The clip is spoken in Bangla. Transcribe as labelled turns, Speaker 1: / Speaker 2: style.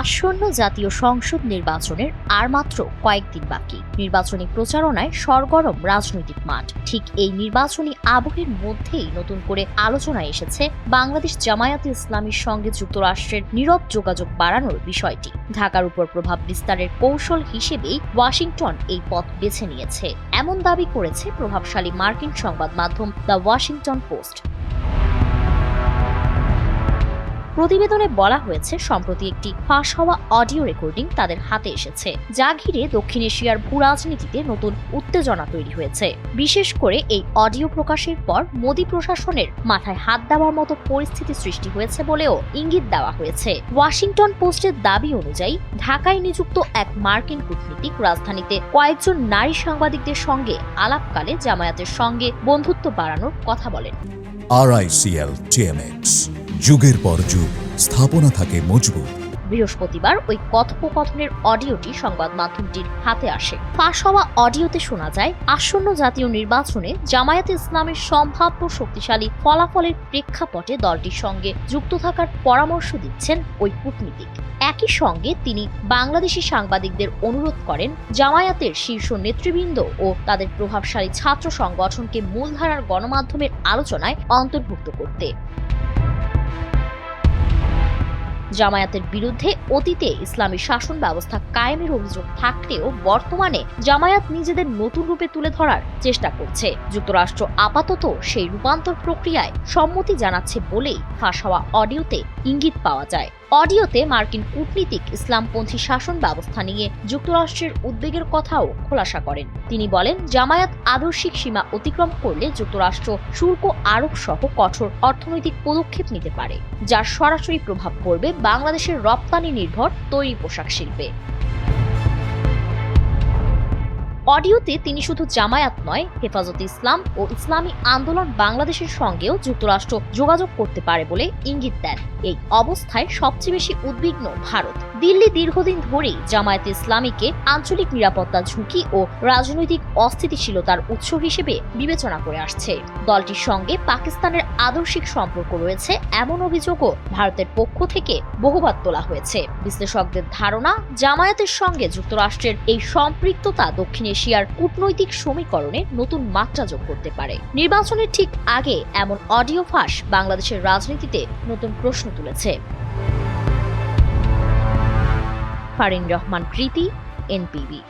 Speaker 1: আসন্ন জাতীয় সংসদ নির্বাচনের আর মাত্র কয়েকদিন বাকি। নির্বাচনী প্রচারণায় সরগরম রাজনৈতিক মাঠ। ঠিক এই নির্বাচনী আবহের মধ্যেই নতুন করে আলোচনায় এসেছে বাংলাদেশ জামায়াতে ইসলামীর সঙ্গে যুক্তরাষ্ট্রের নীরব যোগাযোগ বাড়ানোর বিষয়টি। ঢাকার উপর প্রভাব বিস্তারের কৌশল হিসেবেই ওয়াশিংটন এই পথ বেছে নিয়েছে। এমন দাবি করেছে প্রভাবশালী মার্কিন সংবাদ মাধ্যম দ্য ওয়াশিংটন পোস্ট। প্রতিবেদনে বলা হয়েছে, সম্প্রতি একটি ফাঁস হওয়া অডিও রেকর্ডিং তাদের হাতে এসেছে, যা ঘিরে দক্ষিণ এশিয়ার ভূ রাজনীতিতে নতুন উত্তেজনা তৈরি হয়েছে। বিশেষ করে এই অডিও প্রকাশের পর মোদী প্রশাসনের মাথায় হাত দেওয়ার মতো পরিস্থিতি সৃষ্টি হয়েছে বলেও ইঙ্গিত দেওয়া হয়েছে। ওয়াশিংটন পোস্টের দাবি অনুযায়ী, ঢাকায় নিযুক্ত এক মার্কিন কূটনীতিক রাজধানীতে কয়েকজন নারী সাংবাদিকদের সঙ্গে আলাপকালে জামায়াতের সঙ্গে বন্ধুত্ব বাড়ানোর কথা বলেন।
Speaker 2: আরআইসিএল টিএমএক্স যুগের পর যুগ, স্থাপনা থাকে মজবুত।
Speaker 1: বৃহস্পতিবার ওই কথোপকথনের অডিওটি সংবাদ মাধ্যমটির হাতে আসে। ফাঁস হওয়া অডিওতে শোনা যায়, আসন্ন জাতীয় নির্বাচনে জামায়াতে ইসলামের সম্ভাব্য শক্তিশালী ফলাফলের প্রেক্ষাপটে দলটির সঙ্গে যুক্ত থাকার পরামর্শ দিচ্ছেন ওই কূটনীতিক। একই সঙ্গে তিনি বাংলাদেশি সাংবাদিকদের অনুরোধ করেন, জামায়াতের শীর্ষ নেতৃবৃন্দ ও তাদের প্রভাবশালী ছাত্র সংগঠনকে মূলধারার গণমাধ্যমের আলোচনায় অন্তর্ভুক্ত করতে। জামায়াতের বিরুদ্ধে অতীতে ইসলামী শাসন ব্যবস্থা কায়েমের অভিযোগ থাকলেও বর্তমানে জামায়াত নিজেদের নতুন রূপে তুলে ধরার চেষ্টা করছে। যুক্তরাষ্ট্র আপাতত সেই রূপান্তর প্রক্রিয়ায় সম্মতি জানাচ্ছে বলেই ফাঁস হওয়া অডিওতে ইঙ্গিত পাওয়া যায়। অডিওতে মার্কিন কূটনীতিক ইসলামপন্থী শাসন ব্যবস্থা নিয়ে যুক্তরাষ্ট্রের উদ্বেগের কথাও খোলাসা করেন। তিনি বলেন, জামায়াত আদর্শিক সীমা অতিক্রম করলে যুক্তরাষ্ট্র শুল্ক আরোপ সহ কঠোর অর্থনৈতিক পদক্ষেপ নিতে পারে, যার সরাসরি প্রভাব পড়বে বাংলাদেশের রপ্তানি নির্ভর তৈরি পোশাক শিল্পে। অডিওতে তিনি শুধু জামায়াত নয়, হেফাজতে ইসলাম ও ইসলামী আন্দোলন বাংলাদেশের সঙ্গেও যুক্তরাষ্ট্র যোগাযোগ করতে পারে বলে ইঙ্গিত দেন। এই অবস্থায় সবচেয়ে বেশি উদ্বিগ্ন ভারত। দিল্লি দীর্ঘদিন ধরেই জামায়াতে ইসলামীকে আঞ্চলিক নিরাপত্তা ঝুঁকি ও রাজনৈতিক অস্থিতিশীলতার উৎস হিসেবে বিবেচনা করে আসছে। দলটির সঙ্গে পাকিস্তানের আদর্শিক সম্পর্ক রয়েছে, এমন অভিযোগও ভারতের পক্ষ থেকে বহুবার তোলা হয়েছে। বিশ্লেষকদের ধারণা, জামায়াতের সঙ্গে যুক্তরাষ্ট্রের এই সম্পৃক্ততা দক্ষিণ এশিয়ার কূটনৈতিক সমীকরণে নতুন মাত্রা যোগ করতে পারে। নির্বাচনের ঠিক আগে এমন অডিও ফাঁস বাংলাদেশের রাজনীতিতে নতুন প্রশ্ন তুলেছে। ফারিন রহমান প্রীতি এনপিবি।